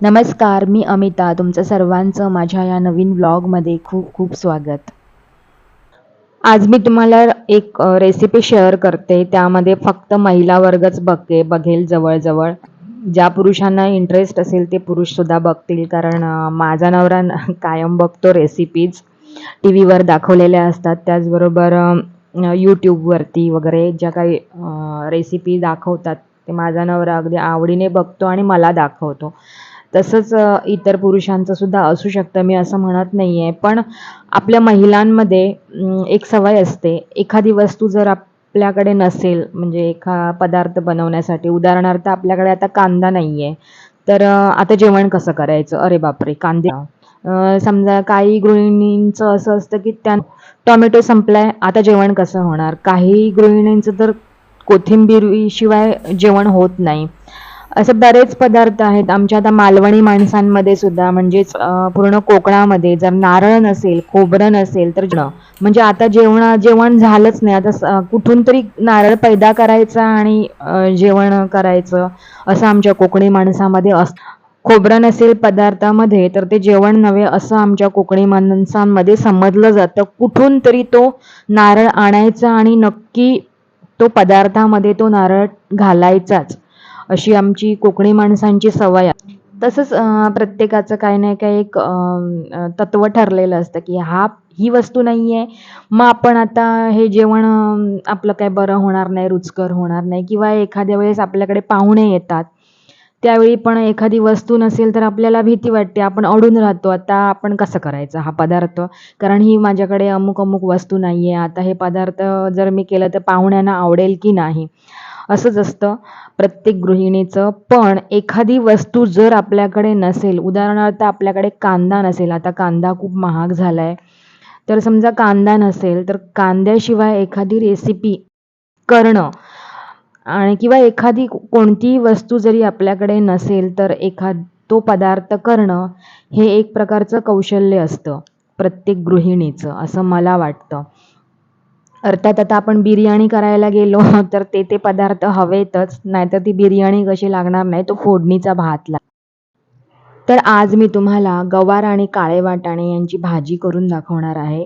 नमस्कार मी अमिता. तुमचं सर्वांचं माझ्या या नवीन व्लॉगमध्ये खूप खूप स्वागत. आज मी तुम्हाला एक रेसिपी शेअर करते. त्यामध्ये फक्त महिला वर्गच बघे बघेल जवळजवळ. ज्या पुरुषांना इंटरेस्ट असेल ते पुरुषसुद्धा बघतील. कारण माझा नवरा कायम बघतो रेसिपीज टी व्हीवर दाखवलेल्या असतात. त्याचबरोबर यूट्यूबवरती वगैरे ज्या काही रेसिपी दाखवतात ते माझा नवरा अगदी आवडीने बघतो आणि मला दाखवतो. तसंच इतर पुरुषांचं सुद्धा असू शकतं. मी असं म्हणत नाही आहे पण आपल्या महिलांमध्ये एक सवय असते. एखादी वस्तू जर आपल्याकडे नसेल म्हणजे एखा पदार्थ बनवण्यासाठी उदाहरणार्थ आपल्याकडे आता कांदा नाही आहे तर आता जेवण कसं करायचं? अरे बापरे कांदे. समजा काही गृहिणींचं असं असतं की त्या टोमॅटो संपलाय आता जेवण कसं होणार? काही गृहिणींचं तर कोथिंबीर शिवाय जेवण होत नाही. असे बरेच पदार्थ आहेत. आमच्या आता मालवणी माणसांमध्ये सुद्धा म्हणजेच पूर्ण कोकणामध्ये जर नारळ नसेल खोबरं नसेल तर म्हणजे आता जेवण जेवण झालंच नाही. आता स- कुठून तरी नारळ पैदा करायचा आणि जेवण करायचं असं आमच्या कोकणी माणसामध्ये अस खोबरं नसेल पदार्थामध्ये तर ते जेवण नव्हे असं आमच्या कोकणी माणसांमध्ये समजलं जातं. कुठून तरी तो नारळ आणायचा आणि नक्की तो पदार्थामध्ये तो नारळ घालायचाच. अशी आमची कोकणी माणसांची सवय आहे. तसंच प्रत्येकाचं काही नाही काही एक तत्व ठरलेलं असतं की हा ही वस्तू नाही आहे मग आपण आता हे जेवण आपलं काय बरं होणार नाही रुचकर होणार नाही किंवा एखाद्या वेळेस आपल्याकडे पाहुणे येतात. त्यावेळी पण एखादी वस्तू नसेल तर आपल्याला भीती वाटते. आपण अडून राहतो. आता आपण कसं करायचं? हा पदार्थ. कारण ही माझ्याकडे अमुक अमुक वस्तू नाही आहे आता हे पदार्थ जर मी केलं तर पाहुण्यांना आवडेल की नाही? असंच असतं. प्रत्येक गृहिणीचं पण एखादी वस्तू जर आपल्याकडे नसेल उदाहरणार्थ आपल्याकडे कांदा नसेल आता कांदा खूप महाग झाला आहे तर समजा कांदा नसेल तर कांद्याशिवाय एखादी रेसिपी करणं आणि किंवा एखादी कोणतीही वस्तू जरी आपल्याकडे नसेल तर एखाद तो पदार्थ करणं हे एक प्रकारचं कौशल्य असतं. प्रत्येक गृहिणीचं असं मला वाटतं. अर्थात आता आपण बिर्याणी करायला गेलो तर ते ते पदार्थ हवेतच नाहीतर ती बिर्याणी कशी लागणार नाही तो फोडणीचा भात लाग तर आज मी तुम्हाला गवार आणि काळे वाटाणे यांची भाजी करून दाखवणार आहे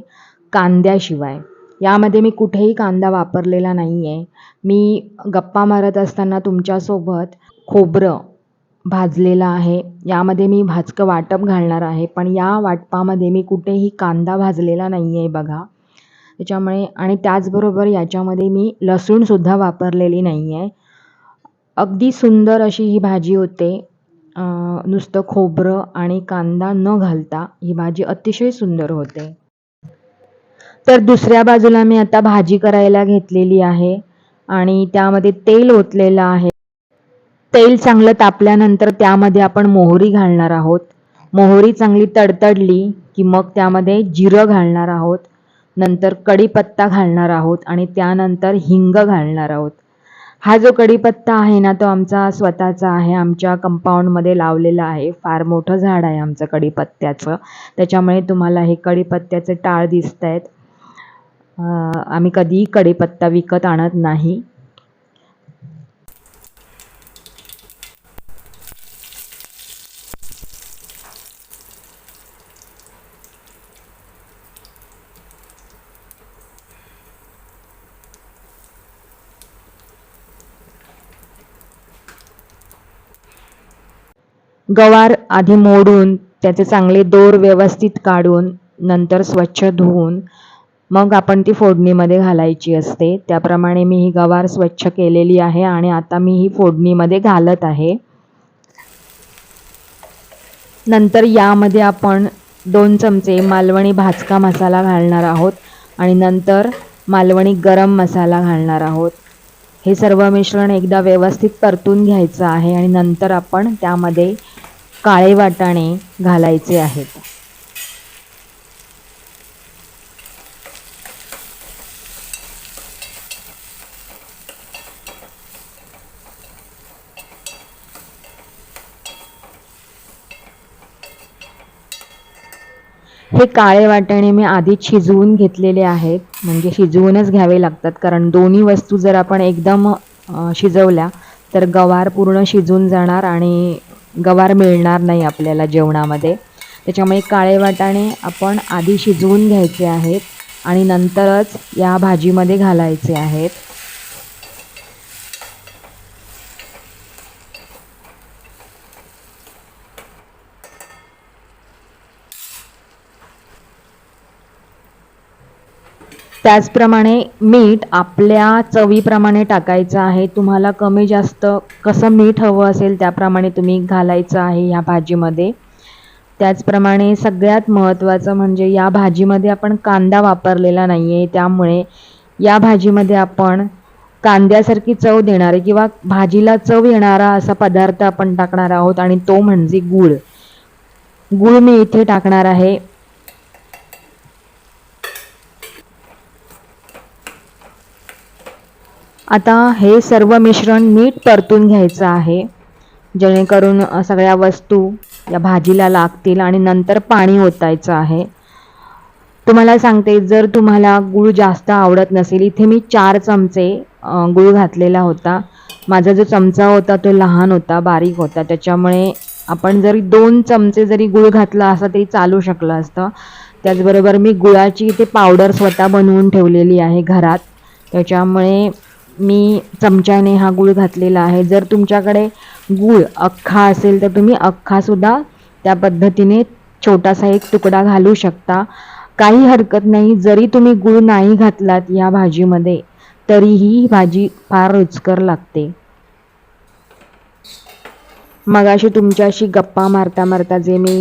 कांद्याशिवाय. यामध्ये मी कुठेही कांदा वापरलेला नाही आहे मी गप्पा मारत असताना तुमच्यासोबत खोबरं भाजलेलं आहे. यामध्ये मी भाजकं वाटप घालणार आहे पण या वाटपामध्ये मी कुठेही कांदा भाजलेला नाही आहे बघा. त्याच्यामुळे आणि त्याचबरोबर याच्यामध्ये मी लसूणसुद्धा वापरलेली नाही आहे अगदी सुंदर अशी ही भाजी होते. नुसतं खोबरं आणि कांदा न घालता ही भाजी अतिशय सुंदर होते. तर दुसऱ्या बाजूला मी आता भाजी करायला घेतलेली आहे आणि त्यामध्ये तेल ओतलेलं आहे. तेल चांगलं तापल्यानंतर त्यामध्ये आपण मोहरी घालणार आहोत. मोहरी चांगली तडतडली की मग त्यामध्ये जिरं घालणार आहोत. नंतर कढीपत्ता घालणार आहोत आणि त्यानंतर हिंग घालणार आहोत. हा जो कढीपत्ता आहे ना तो आमचा स्वतःचा आहे आमच्या कंपाऊंडमध्ये लावलेला आहे. फार मोठं झाड आहे आमचं कढीपत्त्याचं त्याच्यामुळे तुम्हाला हे कढीपत्त्याचे टाळ दिसत आहेत आम्ही कधीही कढीपत्ता विकत आणत नाही. गवार आधी मोडून त्याचे चांगले दोर व्यवस्थित काढून नंतर स्वच्छ धुवून मग आपण ती फोडणीमध्ये घालायची असते. त्याप्रमाणे मी ही गवार स्वच्छ केलेली आहे आणि आता मी ही फोडणीमध्ये घालत आहे. नंतर यामध्ये आपण दोन चमचे मालवणी भाजका मसाला घालणार आहोत आणि नंतर मालवणी गरम मसाला घालणार आहोत. हे सर्व मिश्रण एकदा व्यवस्थित परतून घ्यायचं आहे आणि नंतर आपण त्यामध्ये काळे वाटाणे घालायचे आहेत. हे काळे वाटाणे मी आधीच शिजवून घेतलेले आहेत. म्हणजे शिजवूनच घ्यावे लागतात. कारण दोन्ही वस्तू जर आपण एकदम शिजवल्या तर गवार पूर्ण शिजून जाणार आणि गवार मिळणार नाही आपल्याला जेवणामध्ये. त्याच्यामुळे काळे वाटाणे आपण आधी शिजवून घ्यायचे आहेत आणि नंतरच या भाजीमध्ये घालायचे आहेत. त्याचप्रमाणे मीठ आपल्या चवीप्रमाणे टाकायचं आहे. तुम्हाला कमी जास्त कसं मीठ हवं असेल त्याप्रमाणे तुम्ही घालायचं आहे ह्या भाजीमध्ये. त्याचप्रमाणे सगळ्यात महत्त्वाचं म्हणजे या भाजीमध्ये आपण कांदा वापरलेला नाही आहे त्यामुळे या भाजीमध्ये आपण कांद्यासारखी चव देणारे किंवा भाजीला चव येणारा असा पदार्थ आपण टाकणार आहोत आणि तो म्हणजे गूळ. गूळ मी इथे टाकणार आहे. आता हे सर्व मिश्रण नीट परतून घ्यायचं आहे. जेणेकरून सगळ्या वस्तू या भाजीला लागतील आणि नंतर पाणी ओतायचं आहे. तुम्हाला सांगते जर तुम्हाला गूळ जास्त आवडत नसेल इथे मी चार चमचे गूळ घातलेला होता. माझा जो चमचा होता तो लहान होता बारीक होता. त्याच्यामुळे आपण जरी दोन चमचे जरी गूळ घातला असा तरी चालू शकलं असतं. त्याचबरोबर मी गुळाची इथे पावडर स्वतः बनवून ठेवलेली आहे घरात. त्याच्यामुळे मी चमच्याने हा गूळ घातलेला आहे. जर तुमच्याकडे गूळ अख्खा असेल तर तुम्ही अख्खासुद्धा त्या पद्धतीने छोटासा एक तुकडा घालू शकता. काही हरकत नाही जरी तुम्ही गूळ नाही घातलात या भाजीमध्ये तरीही ही भाजी फार रुचकर लागते. मगाशी तुमच्याशी गप्पा मारता मारता जे मी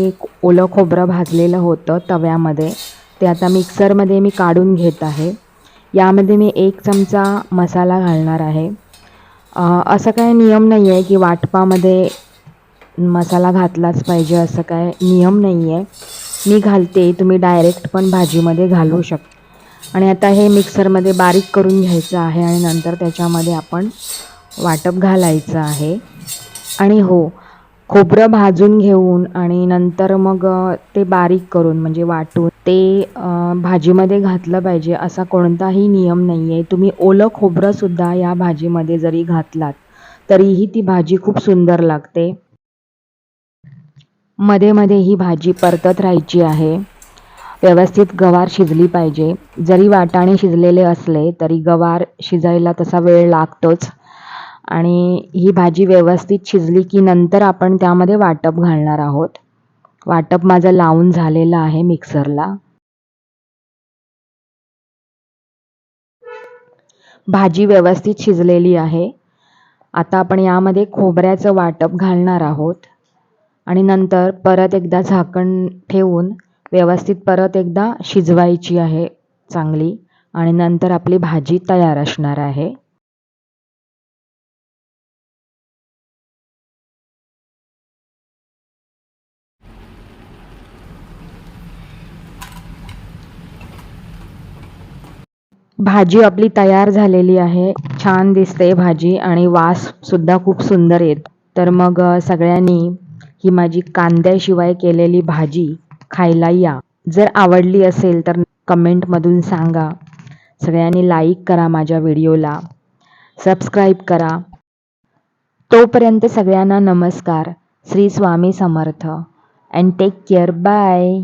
ओलं खोबरं भाजलेलं होतं तव्यामध्ये ते आता मिक्सरमध्ये मी काढून घेत आहे. यामध्ये मी एक चमचा मसाला घालणार आहे. असं काय नियम नाही आहे की वाटपामध्ये मसाला घातलाच पाहिजे असं काय नियम नाही आहे मी घालते तुम्ही डायरेक्ट पण भाजीमध्ये घालू शकता आणि आता हे मिक्सरमध्ये बारीक करून घ्यायचं आहे आणि नंतर त्याच्यामध्ये आपण वाटप घालायचं आहे. आणि हो खोबरं भाजून घेऊन आणि नंतर मग ते बारीक करून म्हणजे वाटून ते भाजीमध्ये घातलं पाहिजे असा कोणताही नियम नाही आहे तुम्ही ओलं खोबरंसुद्धा या भाजीमध्ये जरी घातलात तरीही ती भाजी खूप सुंदर लागते. मध्ये मध्ये ही भाजी परतत राहायची आहे. व्यवस्थित गवार शिजली पाहिजे. जरी वाटाणे शिजलेले असले तरी गवार शिजायला तसा वेळ लागतोच. आणि ही भाजी व्यवस्थित शिजली की नंतर आपण त्यामध्ये वाटप घालणार आहोत. वाटप माझं लावून झालेलं आहे मिक्सरला. भाजी व्यवस्थित शिजलेली आहे. आता आपण यामध्ये खोबऱ्याचं वाटप घालणार आहोत. आणि नंतर परत एकदा झाकण ठेवून व्यवस्थित परत एकदा शिजवायची आहे चांगली. आणि नंतर आपली भाजी तयार असणार आहे. भाजी आपली तयार झालेली आहे. छान दिसते भाजी आणि वास सुद्धा खूप सुंदर येत. तर मग सगळ्यांनी ही माझी कांद्याशिवाय केलेली भाजी खायला या. जर आवडली असेल तर कमेंटमधून सांगा. सगळ्यांनी लाईक करा माझ्या व्हिडिओला सबस्क्राईब करा. तोपर्यंत सगळ्यांना नमस्कार. Shri Swami Samarth. And take care bye